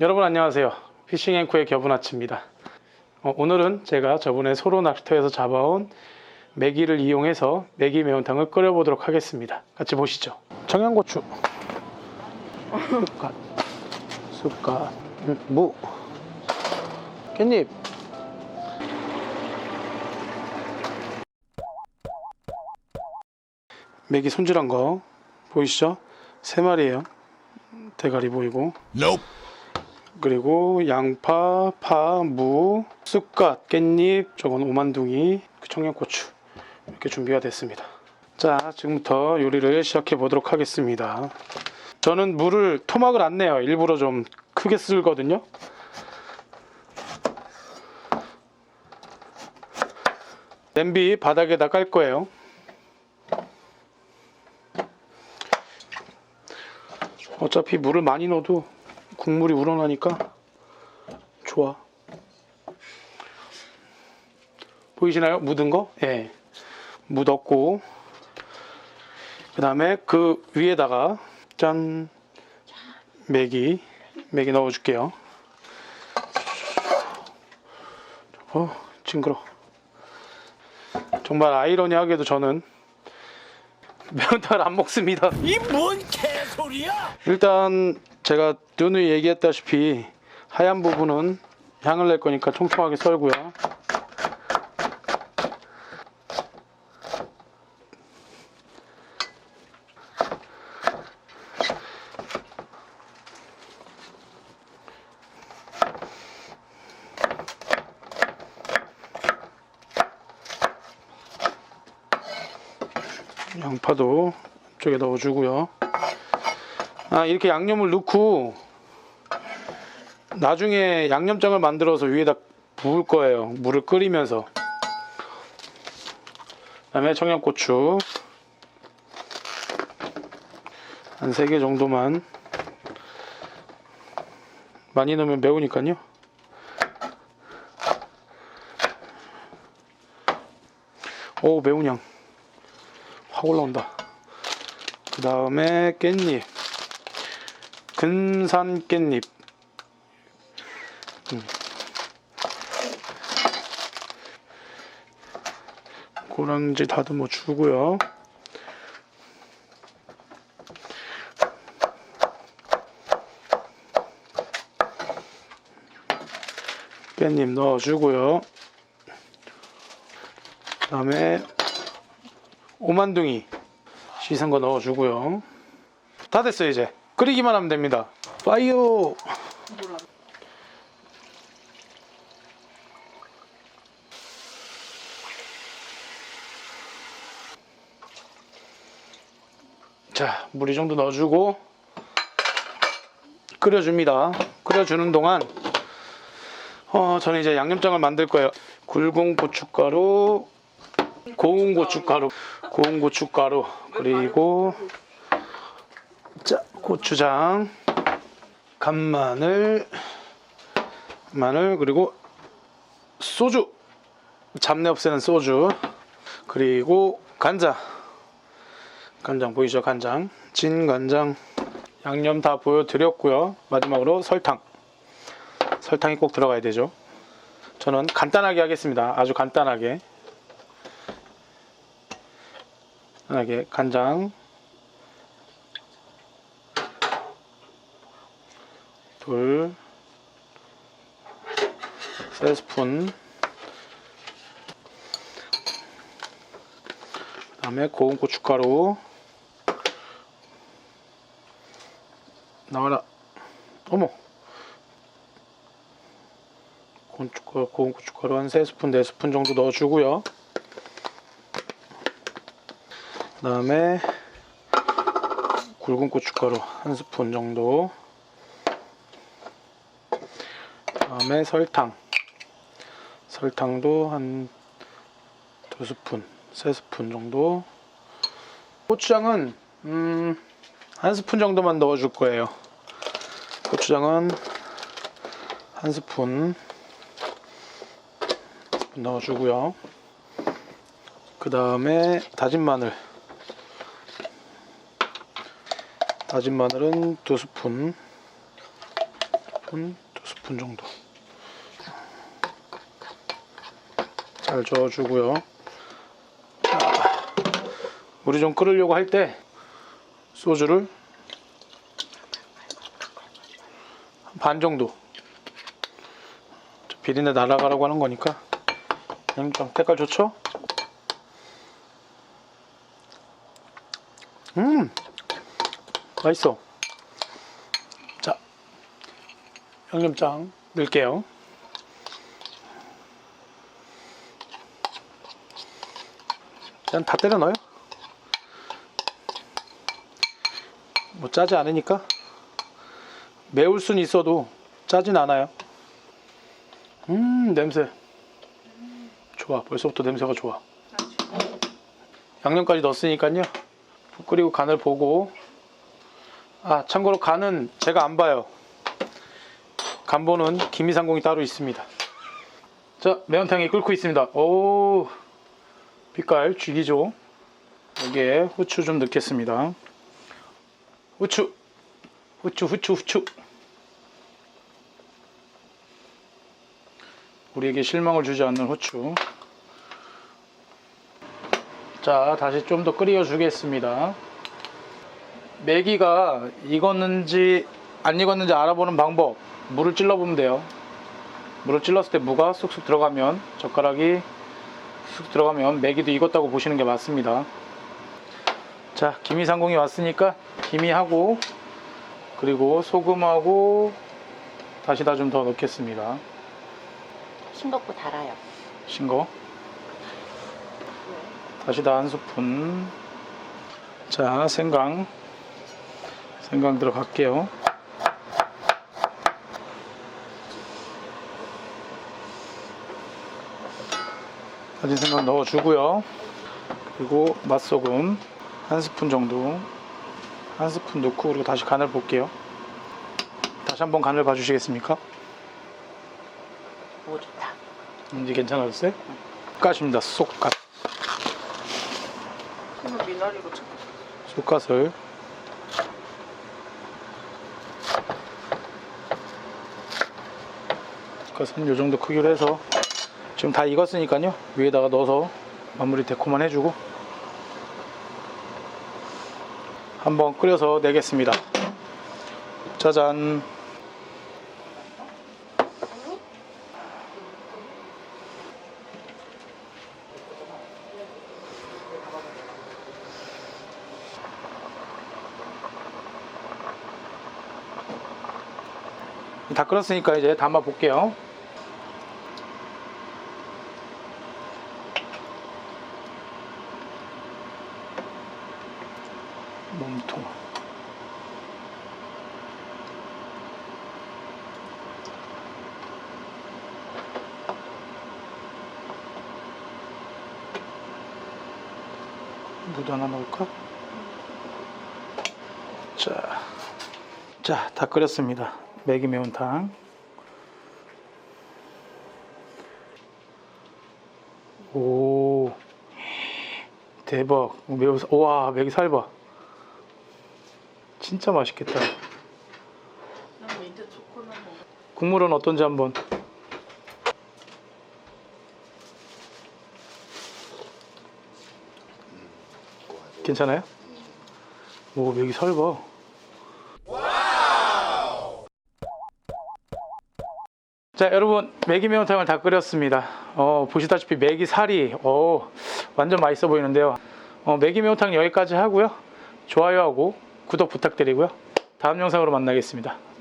여러분 안녕하세요. 피싱앤코의 겨분아치입니다. 어, 오늘은 제가 저번에 소로 낚시터에서 잡아온 메기를 이용해서 메기 매운탕을 끓여보도록 하겠습니다. 같이 보시죠. 청양고추, 숟갓, 숟갓, 음, 무, 깻잎, 메기 손질한 거 보이시죠? 세 마리예요. 대가리 보이고 Nope. 그리고 양파, 파, 무, 쑥갓, 깻잎, 저건 오만둥이, 그 청양고추 이렇게 준비가 됐습니다. 자, 지금부터 요리를 시작해 보도록 하겠습니다. 저는 물을 토막을 안 내요. 일부러 좀 크게 쓸거든요. 냄비 바닥에다 깔 거예요. 어차피 물을 많이 넣어도 국물이 우러나니까 좋아. 보이시나요? 묻은 거? 예. 묻었고 그 다음에 그 위에다가 짠 메기 메기 넣어줄게요. 어 징그러. 정말 아이러니하게도 저는 매운탕을 안 먹습니다. 이 뭔 개소리야? 일단 제가 누누이 얘기했다시피 하얀 부분은 향을 낼 거니까 총총하게 썰고요. 양파도 이쪽에 넣어주고요. 아 이렇게 양념을 넣고 나중에 양념장을 만들어서 위에다 부을 거예요. 물을 끓이면서. 그 다음에 청양고추. 한 3개 정도만 많이 넣으면 매우니까요. 오 매운 향 확 올라온다. 그 다음에 깻잎. 근산 깻잎. 음. 고랑지 다듬어 주고요. 깻잎 넣어 주고요. 그 다음에 오만둥이 씻은 거 넣어 주고요. 다 됐어요 이제. 끓이기만 하면 됩니다. 파이어 자, 물 이 정도 넣어주고 끓여줍니다. 끓여주는 동안 어, 저는 이제 양념장을 만들 거예요. 굵은 고춧가루, 고운 고춧가루, 고운 고춧가루 그리고 자, 고추장, 간마늘, 마늘 그리고 소주, 잡내 없애는 소주 그리고 간장. 간장 보이죠? 간장. 진 간장. 양념 다 보여드렸고요. 마지막으로 설탕. 설탕이 꼭 들어가야 되죠. 저는 간단하게 하겠습니다. 아주 간단하게. 간단하게 간장. 둘. 세 스푼. 그 다음에 고운 고춧가루. 나와라. 어머. 고운 고춧가루 한 3스푼, 4스푼 정도 넣어주고요. 그 다음에 굵은 고춧가루 한 스푼 정도. 그 다음에 설탕. 설탕도 한 두 스푼, 세 스푼 정도. 고추장은 음, 한 스푼 정도만 넣어 줄 거예요. 고추장은 한 스푼 넣어 주고요. 그 다음에 다진 마늘. 다진 마늘은 두 스푼 두 스푼 정도. 잘 저어주고요. 자, 우리 좀 끓으려고 할 때 소주를 반 정도 비린내 날아가라고 하는 거니까 양념장 색깔 좋죠? 음 맛있어. 자 양념장 넣을게요. 그냥 다 때려 넣어요. 뭐 짜지 않으니까 매울 순 있어도 짜진 않아요. 음 냄새. 좋아 벌써부터 냄새가 좋아. 양념까지 넣었으니까요. 푹 끓이고 간을 보고 아 참고로 간은 제가 안 봐요. 간 보는 김이상공이 따로 있습니다. 자 매운탕이 끓고 있습니다. 오 빛깔 죽이죠. 여기에 후추 좀 넣겠습니다. 후추 후추 후추 후추. 우리에게 실망을 주지 않는 후추. 자, 다시 좀 더 끓여 주겠습니다. 메기가 익었는지 안 익었는지 알아보는 방법. 물을 찔러 보면 돼요. 물을 찔렀을 때 무가 쑥쑥 들어가면 젓가락이 쑥 들어가면 메기도 익었다고 보시는 게 맞습니다. 자, 김이 상공이 왔으니까 김이하고 그리고 소금하고 다시다 좀 더 넣겠습니다. 싱겁고 달아요. 싱거 다시다 한 스푼 자 생강 생강 들어갈게요 다진 생강 넣어주고요 그리고 맛소금 한 스푼 정도 한 스푼 넣고 그리고 다시 간을 볼게요 다시 한번 간을 봐주시겠습니까? 오 좋다. 이제 괜찮았어요? 쑥갓입니다 쑥갓 미나리로 쳐. 쑥갓을 쑥갓은 이 정도 크기로 해서 지금 다 익었으니까요. 위에다가 넣어서 마무리 데코만 해주고 한번 끓여서 내겠습니다. 짜잔. 다 끓었으니까 이제 담아 볼게요. 몸통. 무도 하나 넣을까? 자, 자, 다 끓였습니다. 매기 매운탕. 오, 대박. 매우, 와, 매기 살 봐. 진짜 맛있겠다. 국물은 어떤지 한번. 괜찮아요? 오, 매기 살봐. 자 여러분 매기 매운탕을 다 끓였습니다 어, 보시다시피 매기 살이 어, 완전 맛있어 보이는데요 어, 매기 매운탕 여기까지 하고요 좋아요하고 구독 부탁드리고요. 다음 영상으로 만나겠습니다